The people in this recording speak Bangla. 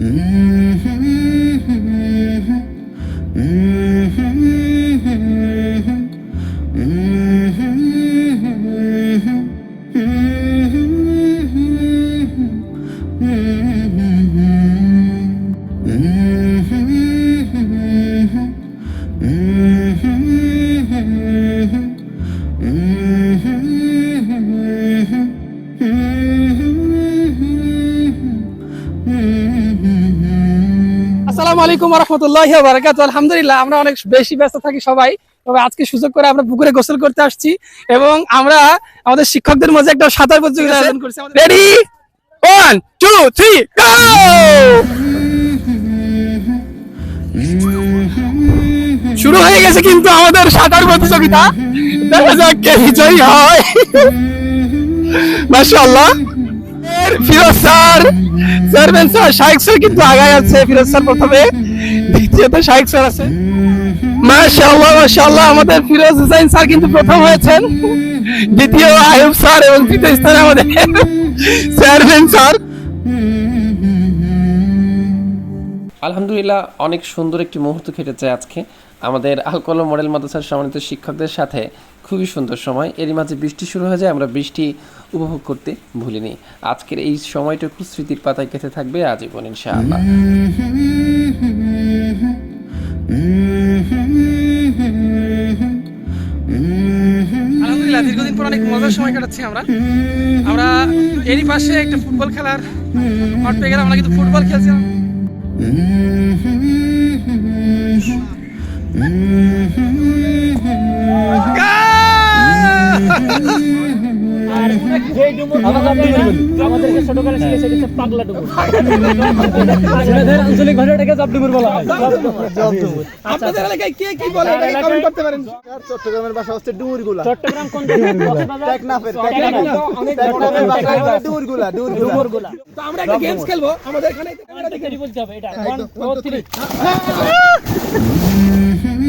Mm-hmm. আসসালামু আলাইকুম রহমতুল্লাহ বারাকাত আলহামদুলিল্লাহ আমরা অনেক বেশি ব্যস্ত থাকি সবাই তবে আজকে সুযোগ করে আমরা পুকুরে গোসল করতে আসছি এবং আমরা আমাদের শিক্ষকদের মধ্যে একটা সাঁতার প্রতিযোগিতা আয়োজন করছি। Ready one two three go শুরু হয়ে গেছে কিন্তু আমাদের সাঁতার প্রতিযোগিতা। দেখা যাক কে বিজয়ী হয়। মাশাআল্লাহ। ফিরোজ স্যার। চেয়ারম্যান স্যার, শাহেক স্যার কিন্তু আগায় আছে, ফিরোজ স্যার প্রথমে। শাহেক স্যার আছে। মাশাআল্লাহ মাশাআল্লাহ, আমাদের ফিরোজ স্যার কিন্তু প্রথম হয়েছেন। দ্বিতীয় আয়ুব স্যার এবং তৃতীয় স্থানে আমাদের চেয়ারম্যান স্যার। আলহামদুলিল্লাহ, অনেক সুন্দর একটি মুহূর্ত কেটেছে আজকে। আমাদের আলকলম মডেল মাদ্রাসার সম্মানিত শিক্ষকদের সাথে খুবই সুন্দর সময়। এরই মাঝে বৃষ্টি শুরু হয়ে যায়, আমরা বৃষ্টি উপভোগ করতে ভুলিনি। আজকের এই সময়টুকু স্মৃতির পাতায় কেটে থাকবে আজীবন, ইনশাআল্লাহ। আলহামদুলিল্লাহ, দীর্ঘদিন পর অনেক মজার সময় কাটাচ্ছি আমরা। আমরা এরই পাশে একটা ফুটবল খেলার মাঠ পেয়ে গেলাম, আমরা কিন্তু ফুটবল খেলছিলাম। আমাদেরকে ছোটকালে শিখেছে এটা পাগলা ডুমুর ছেলেদের আঞ্চলিক ভাষা এটাকে জব ডুমুর বলা হয় আপনাদের এলাকায় কে কি বলে এটাকে কমেন্ট করতে পারেন চট্টগ্রামের ভাষা হচ্ছে ডুমুরগুলা চট্টগ্রাম কোন টেকনাফের টেকনাফের ভাষা ডুমুরগুলা ডুমুরগুলা তো আমরা একটা গেমস খেলব। আমাদের এখানে দেখে। বলতে হবে এটা ওয়ান টু থ্রি Mm-hmm.